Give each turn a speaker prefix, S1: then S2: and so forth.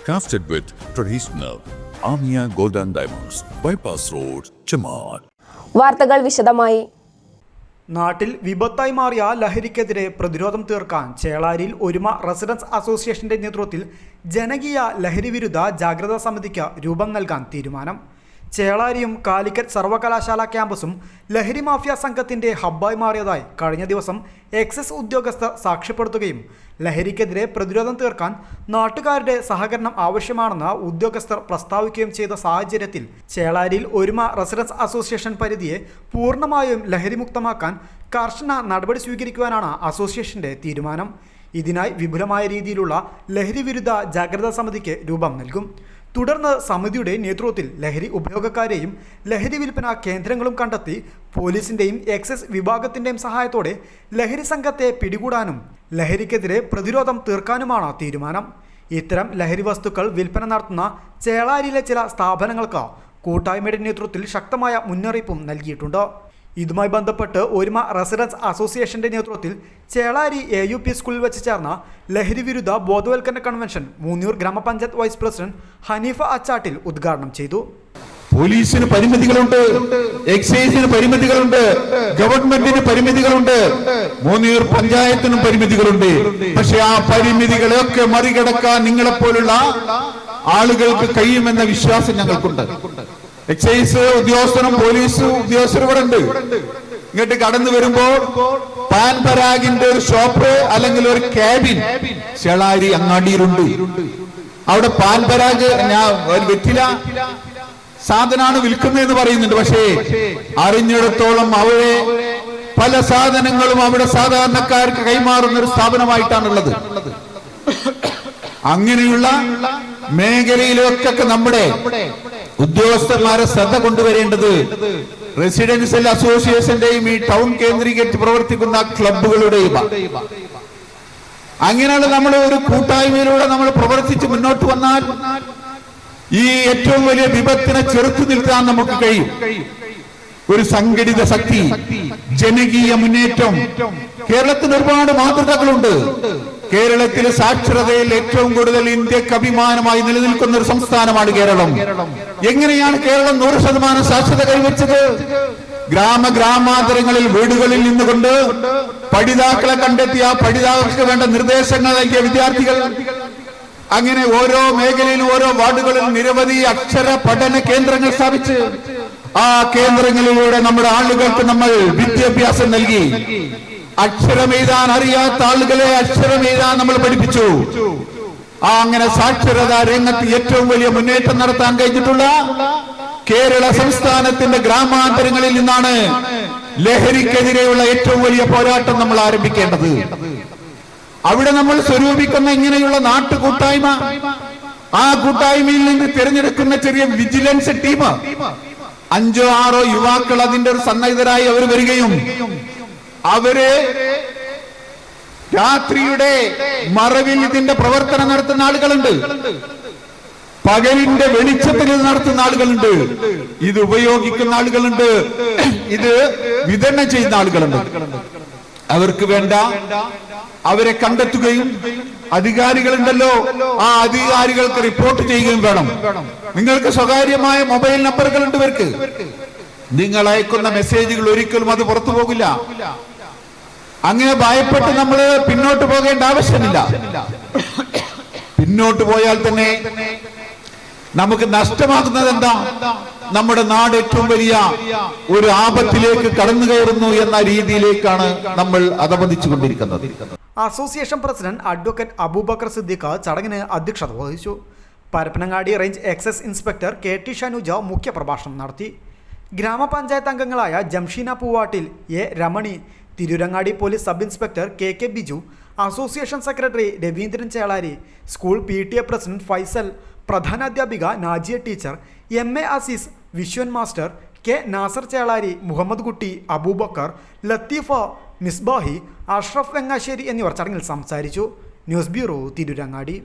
S1: Crafted with traditional Amia Golden Diamonds, Bypass Road, Chamar.
S2: വാർത്തകൾ വിശദമായി
S3: നാട്ടിൽ വിപത്തായി മാറിയ ലഹരിക്കെതിരെ പ്രതിരോധം തീർക്കാൻ ചേളാരിയിൽ ഒരുമ റെസിഡൻസ് അസോസിയേഷന്റെ നേതൃത്വത്തിൽ ജനകീയ ലഹരി വിരുദ്ധ ജാഗ്രതാ സമിതിക്ക് രൂപം നൽകാൻ തീരുമാനം ചേളാരിയും കാലിക്കറ്റ് സർവകലാശാല ക്യാമ്പസും ലഹരി മാഫിയ സംഘത്തിന്റെ ഹബ്ബായി മാറിയതായി കഴിഞ്ഞ ദിവസം എക്സസ് ഉദ്യോഗസ്ഥർ സാക്ഷ്യപ്പെടുത്തുകയും ലഹരിക്കെതിരെ പ്രതിരോധം തീർക്കാൻ നാട്ടുകാരുടെ സഹകരണം ആവശ്യമാണെന്ന് ഉദ്യോഗസ്ഥർ പ്രസ്താവിക്കുകയും ചെയ്ത സാഹചര്യത്തിൽ ചേളാരിയിൽ ഒരുമ റെസിഡൻസ് അസോസിയേഷൻ പരിധിയെ പൂർണമായും ലഹരിമുക്തമാക്കാൻ കർശന നടപടി സ്വീകരിക്കുവാനാണ് അസോസിയേഷന്റെ തീരുമാനം. ഇതിനായി വിപുലമായ രീതിയിലുള്ള ലഹരി വിരുദ്ധ ജാഗ്രതാ സമിതിക്ക് രൂപം നൽകും. തുടർന്ന് സമിതിയുടെ നേതൃത്വത്തിൽ ലഹരി ഉപയോഗക്കാരെയും ലഹരി വിൽപ്പന കേന്ദ്രങ്ങളും കണ്ടെത്തി പോലീസിന്റെയും എക്സൈസ് വിഭാഗത്തിന്റെയും സഹായത്തോടെ ലഹരി സംഘത്തെ പിടികൂടാനും ലഹരിക്കെതിരെ പ്രതിരോധം തീർക്കാനുമാണ് തീരുമാനം. ഇത്തരം ലഹരി വസ്തുക്കൾ വിൽപ്പന നടത്തുന്ന ചേളാരിയിലെ ചില സ്ഥാപനങ്ങൾക്ക് കൂട്ടായ്മയുടെ നേതൃത്വത്തിൽ ശക്തമായ മുന്നറിയിപ്പും നൽകിയിട്ടുണ്ട്. ഇതുമായി ബന്ധപ്പെട്ട് ഒരുമ റെസിഡൻസ് അസോസിയേഷന്റെ നേതൃത്വത്തിൽ ചേളാരി എ യു പി സ്കൂളിൽ വെച്ച് ചേർന്ന ലഹരി വിരുദ്ധ ബോധവൽക്കരണ കൺവെൻഷൻ മൂന്നൂർ ഗ്രാമപഞ്ചായത്ത് വൈസ് പ്രസിഡന്റ് ഹനീഫ അച്ചാട്ടിൽ ഉദ്ഘാടനം ചെയ്തു.
S4: പോലീസിന് പരിമിതികളുണ്ട് എക്സൈസിന് പരിമിതികളുണ്ട് ഗവൺമെന്റിന് പരിമിതികളുണ്ട് മൂന്നൂർ പഞ്ചായത്തിനും പരിമിതികളുണ്ട്. പക്ഷെ ആ പരിമിതികളെയൊക്കെ മറികടക്കാൻ നിങ്ങളെപ്പോലുള്ള ആളുകൾക്ക് കഴിയുമെന്ന വിശ്വാസം ഞങ്ങൾക്കുണ്ട്. എക്സൈസ് ഉദ്യോഗസ്ഥനും പോലീസ് ഉദ്യോഗസ്ഥരും ഇവിടെ ഉണ്ട്. ഇങ്ങോട്ട് കടന്നു വരുമ്പോൾ പാൻ പരാഗിന്റെ ഒരു ഷോപ്പ് അല്ലെങ്കിൽ ഒരു ക്യാബിൻ ചെളാരി അങ്ങാടിയിലുണ്ട്. അവിടെ പാൻ പരാഗ് ഞാൻ വെറ്റില സാധനമാണ് വിൽക്കുന്നതെന്ന് പറയുന്നുണ്ട്. പക്ഷേ അറിഞ്ഞിടത്തോളം അവരെ പല സാധനങ്ങളും അവിടെ സാധാരണക്കാർക്ക് കൈമാറുന്ന ഒരു സ്ഥാപനമായിട്ടാണുള്ളത്. അങ്ങനെയുള്ള മേഖലയിലൊക്കെ നമ്മുടെ ഉദ്യോഗസ്ഥന്മാരെ ശ്രദ്ധ കൊണ്ടുവരേണ്ടത് റെസിഡൻഷ്യൽ അസോസിയേഷന്റെയും ഈ ടൗൺ കേന്ദ്രീകരിച്ച് പ്രവർത്തിക്കുന്ന ക്ലബുകളുടെയും അങ്ങനെയുള്ള നമ്മൾ ഒരു കൂട്ടായ്മയിലൂടെ നമ്മൾ പ്രവർത്തിച്ച് മുന്നോട്ട് വന്നാൽ ഈ ഏറ്റവും വലിയ വിപത്തിനെ ചെറുത്തു നിൽക്കാൻ നമുക്ക് കഴിയും. ഒരു സംഘടിത ശക്തി ജനകീയ മുന്നേറ്റം. കേരളത്തിന് ഒരുപാട് മാതൃകകളുണ്ട്. കേരളത്തിലെ സാക്ഷരതയിൽ ഏറ്റവും കൂടുതൽ ഇന്ത്യയ്ക്ക് അഭിമാനമായി നിലനിൽക്കുന്ന ഒരു സംസ്ഥാനമാണ് കേരളം. എങ്ങനെയാണ് കേരളം നൂറ് ശതമാനം സാക്ഷരത കൈവച്ചത് ഗ്രാമ ഗ്രാമാന്തരങ്ങളിൽ വീടുകളിൽ നിന്നുകൊണ്ട് പഠിതാക്കളെ കണ്ടെത്തിയ പഠിതാക്കൾക്ക് വേണ്ട നിർദ്ദേശങ്ങൾ നൽകിയ വിദ്യാർത്ഥികൾ. അങ്ങനെ ഓരോ മേഖലയിലും ഓരോ വാർഡുകളിൽ നിരവധി അക്ഷര പഠന കേന്ദ്രങ്ങൾ സ്ഥാപിച്ച് ആ കേന്ദ്രങ്ങളിലൂടെ നമ്മുടെ ആളുകൾക്ക് നമ്മൾ വിദ്യാഭ്യാസം നൽകി. അക്ഷരമെഴുതാൻ അറിയാത്ത ആളുകളെ അക്ഷരമെഴുതാൻ നമ്മൾ പഠിപ്പിച്ചു. ആ അങ്ങനെ സാക്ഷരതാ രംഗത്ത് ഏറ്റവും വലിയ മുന്നേറ്റം നടത്താൻ കഴിഞ്ഞിട്ടുള്ള കേരള സംസ്ഥാനത്തിന്റെ ഗ്രാമാന്തരങ്ങളിൽ നിന്നാണ് ലഹരിക്കെതിരെയുള്ള ഏറ്റവും വലിയ പോരാട്ടം നമ്മൾ ആരംഭിക്കേണ്ടത്. അവിടെ നമ്മൾ സ്വരൂപിക്കുന്ന ഇങ്ങനെയുള്ള നാട്ടുകൂട്ടായ്മ ആ കൂട്ടായ്മയിൽ നിന്ന് തിരഞ്ഞെടുക്കുന്ന ചെറിയ വിജിലൻസ് ടീം അഞ്ചോ ആറോ യുവാക്കൾ അതിന്റെ ഒരു സന്നദ്ധരായി അവർ വരികയും അവർ രാത്രിയുടെ മറവിൽ ഇതിന്റെ പ്രവർത്തനം നടത്തുന്ന ആളുകളുണ്ട്. പകലിന്റെ വെളിച്ചത്തിൽ ഇത് നടത്തുന്ന ആളുകളുണ്ട്. ഇത് ഉപയോഗിക്കുന്ന ആളുകളുണ്ട്. ഇത് വിതരണം ചെയ്യുന്ന ആളുകളുണ്ട്. അവർക്ക് വേണ്ട അവരെ കണ്ടെത്തുകയും അധികാരികളുണ്ടല്ലോ ആ അധികാരികൾക്ക് റിപ്പോർട്ട് ചെയ്യുകയും വേണം. നിങ്ങൾക്ക് സ്വകാര്യമായ മൊബൈൽ നമ്പറുകൾ ഉണ്ട് ഇവർക്ക്. നിങ്ങൾ അയക്കുന്ന മെസ്സേജുകൾ ഒരിക്കലും അത് പുറത്തു പോകില്ല. അങ്ങനെ ഭയപ്പെട്ട് നമ്മൾ പിന്നോട്ട് പോകേണ്ട ആവശ്യമില്ല. പിന്നോട്ട് പോയാൽ തന്നെ നമുക്ക് നഷ്ടമാകുന്നത് എന്താ? നമ്മുടെ നാട് ഏറ്റവും വലിയ ഒരു ആപത്തിലേക്ക് കടന്നു കയറുന്നു എന്ന രീതിയിലേക്കാണ് നമ്മൾ അധപതിച്ചു കൊണ്ടിരിക്കുന്നത്
S3: association president advocate Abubakar Siddique ചടങ്ങിന് അധ്യക്ഷത വഹിച്ചു. Parappanangadi range excise inspector K T Shanuja മുഖ്യപ്രഭാഷണം നടത്തി. ഗ്രാമപഞ്ചായത്ത് അംഗങ്ങളായ Jamsheena Poovattil A Ramani Tirurangadi police sub inspector K K Biju association secretary Raveendran Chelari school P T A president Faisal പ്രധാനാധ്യാപിക Najiya teacher M A Azeez Vishwan master K Nasar Chelari Muhammad Kutty Abubakar Latheefa Misbahi Ashraf Vengassery എന്നിവർ ചടങ്ങിൽ സംസാരിച്ചു. News bureau Tirurangadi.